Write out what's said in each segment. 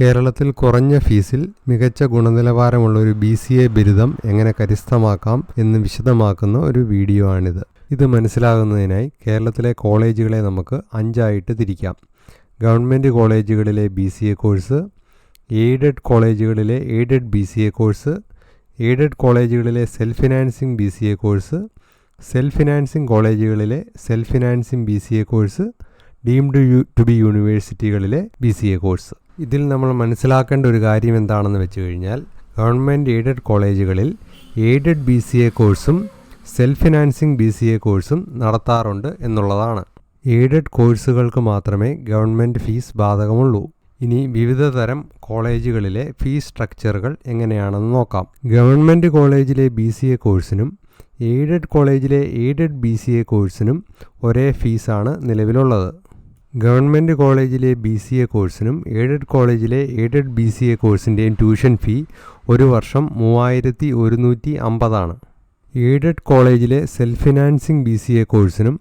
കേരളത്തിൽ കുറഞ്ഞ ഫീസിൽ മികച്ച ഗുണനിലവാരമുള്ള ഒരു ബി സി എ ബിരുദം എങ്ങനെ കരസ്ഥമാക്കാം എന്ന് വിശദമാക്കുന്ന ഒരു വീഡിയോ ആണിത്. ഇത് മനസ്സിലാകുന്നതിനായി കേരളത്തിലെ കോളേജുകളെ നമുക്ക് അഞ്ചായിട്ട് തിരിക്കാം. ഗവൺമെന്റ് കോളേജുകളിലെ B C A course aided കോളേജുകളിലെ aided B C A course aided കോളേജുകളിലെ self financing B C A course self financing കോളേജുകളിലെ self financing B C A course deemed to be യൂണിവേഴ്സിറ്റികളിലെ B C A course. ഇതിൽ നമ്മൾ മനസ്സിലാക്കേണ്ട ഒരു കാര്യം എന്താണെന്ന് വെച്ച് കഴിഞ്ഞാൽ ഗവൺമെന്റ് എയ്ഡഡ് കോളേജുകളിൽ എയ്ഡഡ് ബി സി എ കോഴ്സും self financing B C A കോഴ്സും നടത്താറുണ്ട് എന്നുള്ളതാണ്. എയ്ഡഡ് കോഴ്സുകൾക്ക് മാത്രമേ ഗവൺമെന്റ് ഫീസ് ബാധകമുള്ളൂ. ഇനി വിവിധ തരം കോളേജുകളിലെ ഫീസ് സ്ട്രക്ചറുകൾ എങ്ങനെയാണെന്ന് നോക്കാം. ഗവൺമെന്റ് കോളേജിലെ ബി സി എ കോഴ്സിനും എയ്ഡഡ് കോളേജിലെ എയ്ഡഡ് ബി സി എ കോഴ്സിനും ഒരേ ഫീസാണ് നിലവിലുള്ളത്. ഗവൺമെന്റ് കോളേജിലെ ബി സി എ കോഴ്സിനും എയ്ഡഡ് കോളേജിലെ എയ്ഡഡ് ബി സി എ കോഴ്സിന്റെയും ട്യൂഷൻ ഫീ ഒരു വർഷം മൂവായിരത്തി ഒരുന്നൂറ്റി അമ്പതാണ് എയ്ഡഡ് കോളേജിലെ self financing B C A കോഴ്സിനും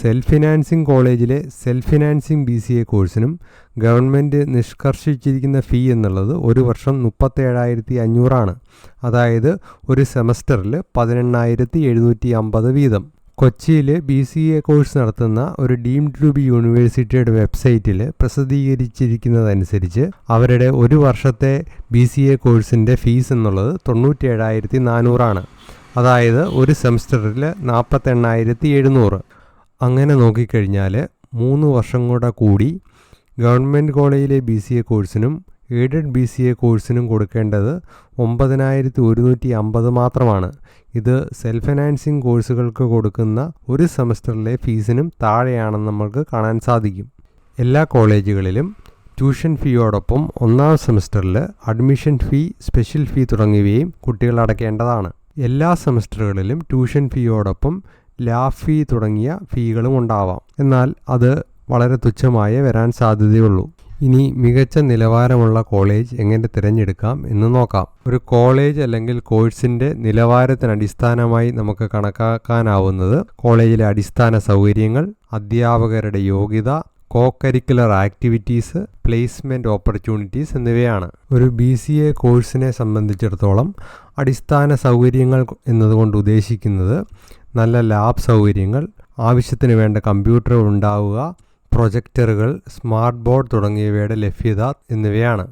self financing കോളേജിലെ self financing B C A കോഴ്സിനും government നിഷ്കർഷിച്ചിരിക്കുന്ന ഫീ എന്നുള്ളത് ഒരു വർഷം മുപ്പത്തേഴായിരത്തി അഞ്ഞൂറാണ് അതായത് ഒരു സെമസ്റ്ററിൽ പതിനെണ്ണായിരത്തി എഴുന്നൂറ്റി അമ്പത് വീതം. കൊച്ചിയിൽ ബി സി എ കോഴ്സ് നടത്തുന്ന ഒരു ഡീംഡ് ടു ബി യൂണിവേഴ്സിറ്റിയുടെ വെബ്സൈറ്റിൽ പ്രസിദ്ധീകരിച്ചിരിക്കുന്നതനുസരിച്ച് അവരുടെ ഒരു വർഷത്തെ ബി സി എ കോഴ്സിന്റെ ഫീസ് എന്നുള്ളത് തൊണ്ണൂറ്റേഴായിരത്തി നാനൂറാണ് അതായത് ഒരു സെമസ്റ്ററിൽ നാൽപ്പത്തെണ്ണായിരത്തി എഴുന്നൂറ് അങ്ങനെ നോക്കിക്കഴിഞ്ഞാൽ മൂന്ന് വർഷം കൂടെ കൂടി ഗവൺമെന്റ് കോളേജിലെ ബി സി എ കോഴ്സിനും എയ്ഡഡ് ബി സി എ കോഴ്സിനും കൊടുക്കേണ്ടത് ഒമ്പതിനായിരത്തി ഒരുന്നൂറ്റി അമ്പത് മാത്രമാണ്. ഇത് സെൽഫ് ഫിനാൻസിങ് കോഴ്സുകൾക്ക് കൊടുക്കുന്ന ഒരു സെമസ്റ്ററിലെ ഫീസിനും താഴെയാണെന്ന് നമ്മൾക്ക് കാണാൻ സാധിക്കും. എല്ലാ കോളേജുകളിലും ട്യൂഷൻ ഫീയോടൊപ്പം ഒന്നാം സെമസ്റ്ററിൽ അഡ്മിഷൻ ഫീ സ്പെഷ്യൽ ഫീ തുടങ്ങിയവയും കുട്ടികൾ അടയ്ക്കേണ്ടതാണ് എല്ലാ സെമസ്റ്ററുകളിലും ട്യൂഷൻ ഫീയോടൊപ്പം ലാബ് ഫീ തുടങ്ങിയ ഫീകളും ഉണ്ടാവാം. എന്നാൽ അത് വളരെ തുച്ഛമായേ വരാൻ സാധ്യതയുള്ളൂ. ഇനി മികച്ച നിലവാരമുള്ള കോളേജ് എങ്ങനെ തിരഞ്ഞെടുക്കാം എന്ന് നോക്കാം. ഒരു കോളേജ് അല്ലെങ്കിൽ കോഴ്സിന്റെ നിലവാരത്തിന് അടിസ്ഥാനമായി നമുക്ക് കണക്കാക്കാനാവുന്നത് കോളേജിലെ അടിസ്ഥാന സൗകര്യങ്ങൾ അധ്യാപകരുടെ യോഗ്യത co curricular activities placement opportunities എന്നിവയാണ്. ഒരു ബി സി എ കോഴ്സിനെ സംബന്ധിച്ചിടത്തോളം അടിസ്ഥാന സൗകര്യങ്ങൾ എന്നതുകൊണ്ട് ഉദ്ദേശിക്കുന്നത് നല്ല ലാബ് സൗകര്യങ്ങൾ ആവശ്യത്തിന് വേണ്ട കമ്പ്യൂട്ടറുകൾ ഉണ്ടാവുക പ്രൊജക്ടറുകൾ സ്മാർട്ട് ബോർഡ് തുടങ്ങിയവയുടെ ലഭ്യത എന്നിവയാണ്.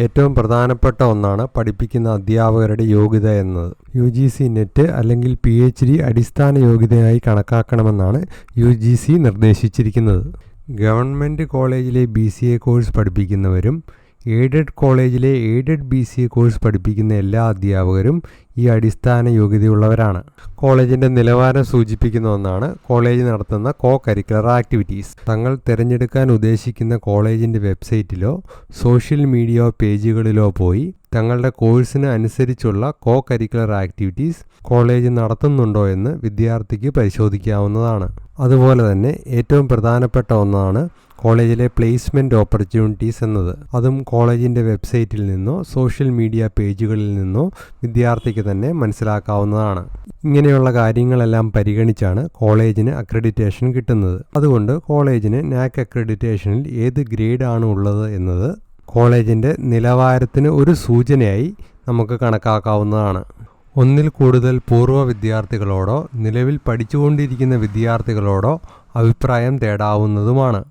ഏറ്റവും പ്രധാനപ്പെട്ട ഒന്നാണ് പഠിപ്പിക്കുന്ന അധ്യാപകരുടെ യോഗ്യത എന്നത്. യു ജി സി നെറ്റ് അല്ലെങ്കിൽ പി എച്ച് ഡി അടിസ്ഥാന യോഗ്യതയായി കണക്കാക്കണമെന്നാണ് യു ജി സി നിർദ്ദേശിച്ചിരിക്കുന്നത്. ഗവൺമെന്റ് കോളേജിലെ ബി സി എ കോഴ്സ് പഠിപ്പിക്കുന്നവരും എയ്ഡഡ് കോളേജിലെ aided B C A course പഠിപ്പിക്കുന്ന എല്ലാ അധ്യാപകരും ഈ അടിസ്ഥാന യോഗ്യതയുള്ളവരാണ്. കോളേജിന്റെ നിലവാരം സൂചിപ്പിക്കുന്ന ഒന്നാണ് കോളേജ് നടത്തുന്ന കോ കരിക്കുലർ ആക്ടിവിറ്റീസ് തങ്ങൾ തിരഞ്ഞെടുക്കാൻ ഉദ്ദേശിക്കുന്ന കോളേജിന്റെ വെബ്സൈറ്റിലോ സോഷ്യൽ മീഡിയ പേജുകളിലോ പോയി തങ്ങളുടെ കോഴ്സിന് അനുസരിച്ചുള്ള കോ കരിക്കുലർ ആക്ടിവിറ്റീസ് കോളേജ് നടത്തുന്നുണ്ടോ എന്ന് വിദ്യാർത്ഥിക്ക് പരിശോധിക്കാവുന്നതാണ്. അതുപോലെ തന്നെ ഏറ്റവും പ്രധാനപ്പെട്ട ഒന്നാണ് കോളേജിലെ പ്ലേസ്മെന്റ് ഓപ്പർച്യൂണിറ്റീസ് എന്നത്. അതും കോളേജിന്റെ വെബ്സൈറ്റിൽ നിന്നോ സോഷ്യൽ മീഡിയ പേജുകളിൽ നിന്നോ വിദ്യാർത്ഥിക്ക് തന്നെ മനസ്സിലാക്കാവുന്നതാണ്. ഇങ്ങനെയുള്ള കാര്യങ്ങളെല്ലാം പരിഗണിച്ചാണ് കോളേജിന് അക്രഡിറ്റേഷൻ കിട്ടുന്നത്. അതുകൊണ്ട് കോളേജിന് നാക് അക്രഡിറ്റേഷനിൽ ഏത് ഗ്രേഡാണ് ഉള്ളത് എന്നത് കോളേജിന്റെ നിലവാരത്തിന് ഒരു സൂചനയായി നമുക്ക് കണക്കാക്കാവുന്നതാണ്. ഒന്നിൽ കൂടുതൽ പൂർവ വിദ്യാർത്ഥികളോടോ നിലവിൽ പഠിച്ചുകൊണ്ടിരിക്കുന്ന വിദ്യാർത്ഥികളോടോ അഭിപ്രായം തേടാവുന്നതുമാണ്.